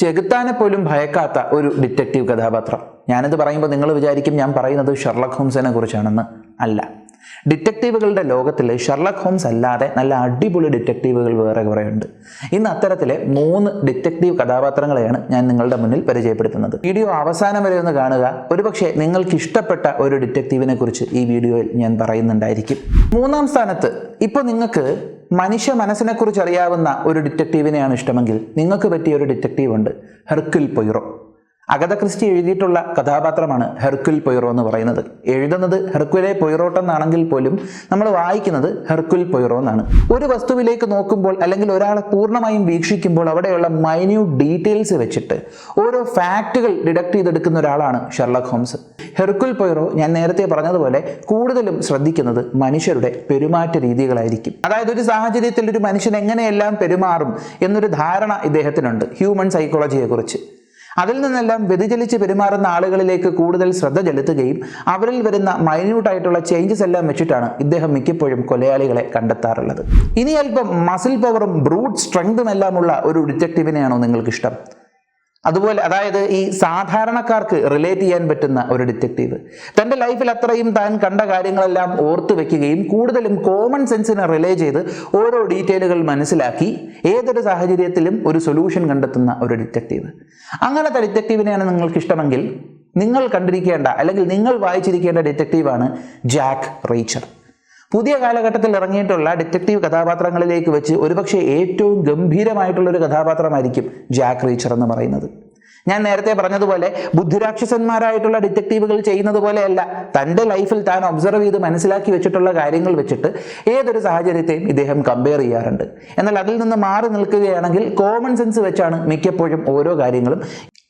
ചെകുത്താനെ പോലും ഭയക്കാത്ത ഒരു ഡിറ്റക്റ്റീവ് കഥാപാത്രം. ഞാനിത് പറയുമ്പോൾ നിങ്ങൾ വിചാരിക്കും ഞാൻ പറയുന്നത് ഷെർലക് ഹോംസിനെ കുറിച്ചാണെന്ന് അല്ല. ഡിറ്റക്റ്റീവുകളുടെ ലോകത്തിൽ ഷെർലക് ഹോംസ് അല്ലാതെ നല്ല അടിപൊളി ഡിറ്റക്റ്റീവുകൾ വേറെ കുറേ ഉണ്ട് ഇന്ന് അത്തരത്തിലെ മൂന്ന് ഡിറ്റക്റ്റീവ് കഥാപാത്രങ്ങളെയാണ് ഞാൻ നിങ്ങളുടെ മുന്നിൽ പരിചയപ്പെടുത്തുന്നത്. വീഡിയോ അവസാനം വരെ ഒന്ന് കാണുക. ഒരുപക്ഷെ നിങ്ങൾക്ക് ഇഷ്ടപ്പെട്ട ഒരു ഡിറ്റക്റ്റീവിനെ കുറിച്ച് ഈ വീഡിയോയിൽ ഞാൻ പറയുന്നുണ്ടായിരിക്കും. മൂന്നാം സ്ഥാനത്ത് ഇപ്പോൾ നിങ്ങൾക്ക് മനുഷ്യ മനസ്സിനെക്കുറിച്ച് അറിയാവുന്ന ഒരു ഡിറ്റക്റ്റീവിനെയാണ് ഇഷ്ടമെങ്കിൽ നിങ്ങൾക്ക് പറ്റിയ ഒരു ഡിറ്റക്റ്റീവ് ഉണ്ട് ഹെർക്കിൽ പൊയ്റോ. അഗത ക്രിസ്റ്റി എഴുതിയിട്ടുള്ള കഥാപാത്രമാണ് ഹെർക്കുൽ പൊയ്റോ എന്ന് പറയുന്നത്. എഴുതുന്നത് ഹെർക്കുലെ പൊയ്റോട്ട് എന്നാണെങ്കിൽ പോലും നമ്മൾ വായിക്കുന്നത് ഹെർക്കുൽ പൊയ്റോ എന്നാണ്. ഒരു വസ്തുവിലേക്ക് നോക്കുമ്പോൾ അല്ലെങ്കിൽ ഒരാളെ പൂർണമായും വീക്ഷിക്കുമ്പോൾ അവിടെയുള്ള മൈന്യൂട്ട് ഡീറ്റെയിൽസ് വെച്ചിട്ട് ഓരോ ഫാക്റ്റുകൾ ഡിഡക്ട് ചെയ്തെടുക്കുന്ന ഒരാളാണ് ഷെർലക് ഹോംസ് ഹെർക്കുൽ പൊയ്റോ ഞാൻ നേരത്തെ പറഞ്ഞതുപോലെ കൂടുതലും ശ്രദ്ധിക്കുന്നത് മനുഷ്യരുടെ പെരുമാറ്റ രീതികളായിരിക്കും. അതായത് ഒരു സാഹചര്യത്തിൽ ഒരു മനുഷ്യൻ എങ്ങനെയെല്ലാം പെരുമാറും എന്നൊരു ധാരണ ഇദ്ദേഹത്തിനുണ്ട്. ഹ്യൂമൻ സൈക്കോളജിയെക്കുറിച്ച് അതിൽ നിന്നെല്ലാം വ്യതിചലിച്ച് പെരുമാറുന്ന ആളുകളിലേക്ക് കൂടുതൽ ശ്രദ്ധ ചെലുത്തുകയും അവരിൽ വരുന്ന മൈന്യൂട്ടായിട്ടുള്ള ചേഞ്ചസ് എല്ലാം വെച്ചിട്ടാണ് ഇദ്ദേഹം മിക്കപ്പോഴും കൊലയാളികളെ കണ്ടെത്താറുള്ളത്. ഇനി അല്പം മസിൽ പവറും ബ്രൂട്ട് സ്ട്രെങ്തും എല്ലാമുള്ള ഒരു ഡിറ്റക്റ്റീവിനെയാണോ നിങ്ങൾക്ക് ഇഷ്ടം അതുപോലെ അതായത് ഈ സാധാരണക്കാർക്ക് റിലേറ്റ് ചെയ്യാൻ പറ്റുന്ന ഒരു ഡിറ്റക്റ്റീവ് തന്റെ ലൈഫിൽ അത്രയും താൻ കണ്ട കാര്യങ്ങളെല്ലാം ഓർത്തു വെക്കുകയും കൂടുതലും കോമൺ സെൻസിനെ റിലേ ചെയ്ത് ഓരോ ഡീറ്റെയിലുകൾ മനസ്സിലാക്കി ഏതൊരു സാഹചര്യത്തിലും ഒരു സൊല്യൂഷൻ കണ്ടെത്തുന്ന ഒരു ഡിറ്റക്റ്റീവ് അങ്ങനത്തെ ഡിറ്റക്റ്റീവിനെയാണ് നിങ്ങൾക്ക് ഇഷ്ടമെങ്കിൽ നിങ്ങൾ കണ്ടിരിക്കേണ്ട അല്ലെങ്കിൽ നിങ്ങൾ വായിച്ചിരിക്കേണ്ട ഡിറ്റക്റ്റീവാണ് ജാക്ക് റീച്ചർ. പുതിയ കാലഘട്ടത്തിൽ ഇറങ്ങിയിട്ടുള്ള ഡിറ്റക്റ്റീവ് കഥാപാത്രങ്ങളിലേക്ക് വെച്ച് ഒരുപക്ഷെ ഏറ്റവും ഗംഭീരമായിട്ടുള്ള ഒരു കഥാപാത്രമായിരിക്കും ജാക്ക് റീച്ചർ എന്ന് പറയുന്നത്. ഞാൻ നേരത്തെ പറഞ്ഞതുപോലെ ബുദ്ധിരാക്ഷസന്മാരായിട്ടുള്ള ഡിറ്റക്റ്റീവുകൾ ചെയ്യുന്നത് പോലെയല്ല തന്റെ ലൈഫിൽ താൻ ഒബ്സർവ് ചെയ്ത് മനസ്സിലാക്കി വെച്ചിട്ടുള്ള കാര്യങ്ങൾ വെച്ചിട്ട് ഏതൊരു സാഹചര്യത്തെയും ഇദ്ദേഹം കമ്പയർ ചെയ്യാറുണ്ട്. എന്നാൽ അതിൽ നിന്ന് മാറി നിൽക്കുകയാണെങ്കിൽ കോമൺ സെൻസ് വെച്ചാണ് മിക്കപ്പോഴും ഓരോ കാര്യങ്ങളും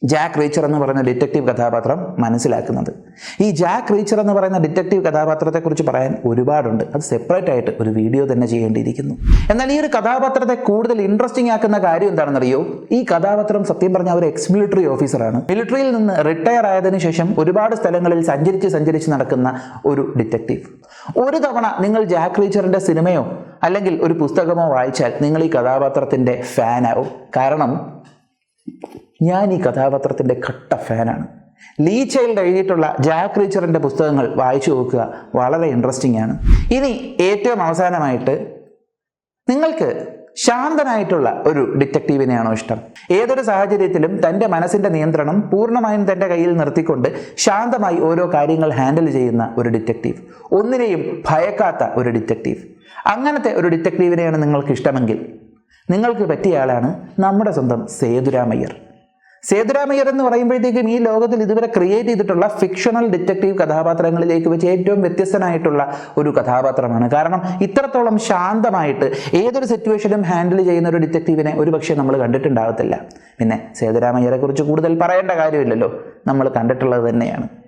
ജാക്ക് റീച്ചർ എന്ന് പറയുന്ന ഡിറ്റക്റ്റീവ് കഥാപാത്രം മനസ്സിലാക്കുന്നത്. ഈ ജാക്ക് റീച്ചർ എന്ന് പറയുന്ന ഡിറ്റക്റ്റീവ് കഥാപാത്രത്തെക്കുറിച്ച് പറയാൻ ഒരുപാടുണ്ട്. അത് സെപ്പറേറ്റ് ആയിട്ട് ഒരു വീഡിയോ തന്നെ ചെയ്യേണ്ടിയിരിക്കുന്നു. എന്നാൽ ഈ ഒരു കഥാപാത്രത്തെ കൂടുതൽ ഇൻട്രസ്റ്റിംഗ് ആക്കുന്ന കാര്യം എന്താണെന്നറിയോ? ഈ കഥാപാത്രം സത്യം പറഞ്ഞ ഒരു എക്സ് മിലിറ്ററി ഓഫീസറാണ് മിലിറ്ററിയിൽ നിന്ന് റിട്ടയർ ആയതിനു ശേഷം ഒരുപാട് സ്ഥലങ്ങളിൽ സഞ്ചരിച്ച് സഞ്ചരിച്ച് നടക്കുന്ന ഒരു ഡിറ്റക്റ്റീവ് ഒരു തവണ നിങ്ങൾ ജാക്ക് റീച്ചറിന്റെ സിനിമയോ അല്ലെങ്കിൽ ഒരു പുസ്തകമോ വായിച്ചാൽ നിങ്ങൾ ഈ കഥാപാത്രത്തിന്റെ ഫാനാവും കാരണം ഞാൻ ഈ കഥാപാത്രത്തിന്റെ കട്ട ഫാനാണ്. ലീ ചൈൽഡ് എഴുതിയിട്ടുള്ള ജാക്ക് റീച്ചറിന്റെ പുസ്തകങ്ങൾ വായിച്ചു നോക്കുക വളരെ ഇൻട്രസ്റ്റിംഗ് ആണ്. ഇനി ഏറ്റവും അവസാനമായിട്ട് നിങ്ങൾക്ക് ശാന്തനായിട്ടുള്ള ഒരു ഡിറ്റക്റ്റീവിനെയാണോ ഇഷ്ടം? ഏതൊരു സാഹചര്യത്തിലും തന്റെ മനസ്സിന്റെ നിയന്ത്രണം പൂർണമായും തന്റെ കയ്യിൽ നിർത്തിക്കൊണ്ട് ശാന്തമായി ഓരോ കാര്യങ്ങൾ ഹാൻഡിൽ ചെയ്യുന്ന ഒരു ഡിറ്റക്റ്റീവ്. ഒന്നിനെയും ഭയക്കാത്ത ഒരു ഡിറ്റക്റ്റീവ്. അങ്ങനത്തെ ഒരു ഡിറ്റക്റ്റീവിനെയാണ് നിങ്ങൾക്ക് ഇഷ്ടമെങ്കിൽ നിങ്ങൾക്ക് പറ്റിയ ആളാണ് നമ്മുടെ സ്വന്തം സേതുരാമയ്യർ. സേതുരാമയ്യർ എന്ന് പറയുമ്പോഴത്തേക്കും ഈ ലോകത്തിൽ ഇതുവരെ ക്രിയേറ്റ് ചെയ്തിട്ടുള്ള ഫിക്ഷണൽ ഡിറ്റക്റ്റീവ് കഥാപാത്രങ്ങളിലേക്ക് വെച്ച് ഏറ്റവും വ്യത്യസ്തനായിട്ടുള്ള ഒരു കഥാപാത്രമാണ്. കാരണം ഇത്രത്തോളം ശാന്തമായിട്ട് ഏതൊരു സിറ്റുവേഷനും ഹാൻഡിൽ ചെയ്യുന്ന ഒരു ഡിറ്റക്റ്റീവിനെ ഒരുപക്ഷെ നമ്മൾ കണ്ടിട്ടുണ്ടാകത്തില്ല പിന്നെ സേതുരാമയ്യരെ കുറിച്ച് കൂടുതൽ പറയേണ്ട കാര്യമില്ലല്ലോ. നമ്മൾ കണ്ടിട്ടുള്ളത് തന്നെയാണ്.